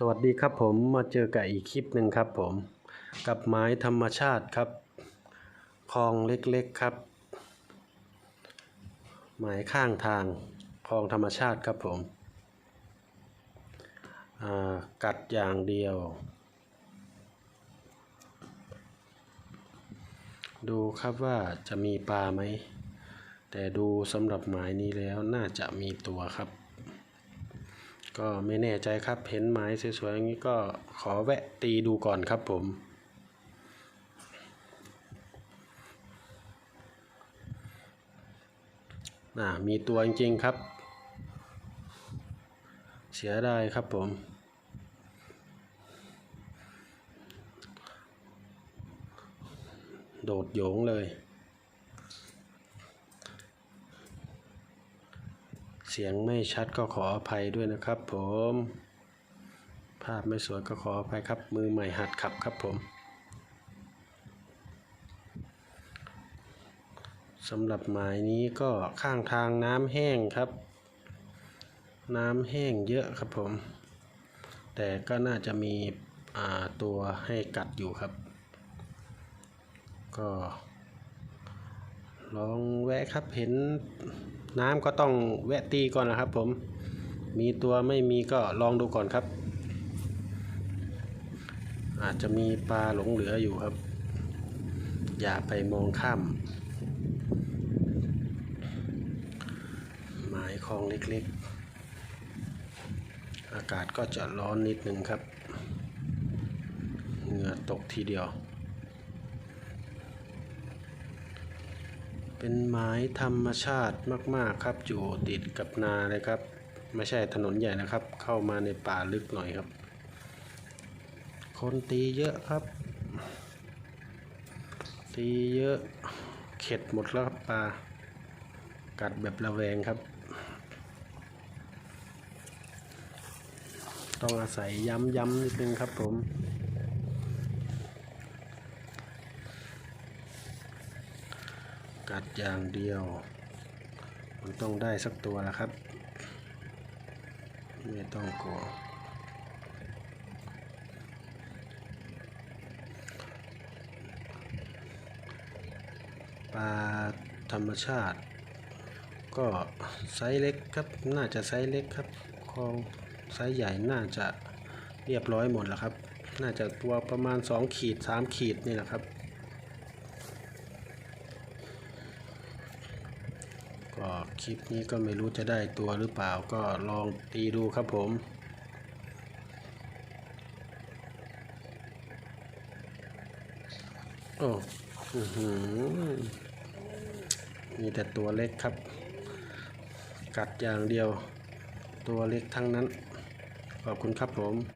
สวัสดีครับผมมาเจอกับอีกคลิปหนึ่งครับผมกับไม้ธรรมชาติครับคลองเล็กๆครับ ไม้ข้างทางคลองธรรมชาติครับผมอ่ากัดอย่างเดียว ดูครับว่าจะมีปลาไหม แต่ดูสำหรับหมายนี้แล้วน่าจะมีตัวครับ ก็ไม่แน่ใจครับเห็นไม้สวยๆอย่างนี้ก็ขอแวะตีดูก่อนครับผมน่ามีตัวจริงๆครับ เสียดายครับผม โดดโยงเลย เสียงไม่ชัดก็ขออภัยด้วยนะครับผม ภาพไม่สวยก็ขออภัยครับ มือใหม่หัดขับครับผมสำหรับหมายนี้ก็ข้างทางน้ำแห้งครับ น้ำแห้งเยอะครับผม แต่ก็น่าจะมีตัวให้กัดอยู่ครับ ก็ ลองแวะครับเห็น น้ำก็ต้องแวะตีก่อนนะครับผม มีตัวไม่มีก็ลองดูก่อนครับ อาจจะมีปลาหลงเหลืออยู่ครับ อย่าไปมองข้ามหมายคลองเล็กๆ อากาศก็จะร้อนนิดนึงครับ เหงื่อตกทีเดียว เป็นไม้ธรรมชาติมาก ๆ ครับ อยู่ติดกับนาเลยครับ ไม่ใช่ถนนใหญ่นะครับ เข้ามาในป่าลึกหน่อยครับ คนตีเยอะครับ ตีเยอะ เข็ดหมดแล้วครับปลา กัดแบบระแวงครับ ต้องอาศัยย้ำๆนิดนึงครับผม กัดอย่างเดียว มันต้องได้สักตัวแล้วครับ ไม่ต้องกลัวปลาธรรมชาติ ก็ไซส์เล็กครับ น่าจะไซส์เล็กครับคลองไซส์ใหญ่น่าจะเรียบร้อยหมดแล้วครับ น่าจะตัวประมาณ 2 ขีด 3 ขีดนี่แหละครับ ก็คลิปนี้ก็ไม่รู้จะได้ตัวหรือเปล่าก็ลองตีดูครับผม โอ้อื้อหือมีแต่ตัวเล็กครับ กัดอย่างเดียว ตัวเล็กทั้งนั้น ขอบคุณครับผม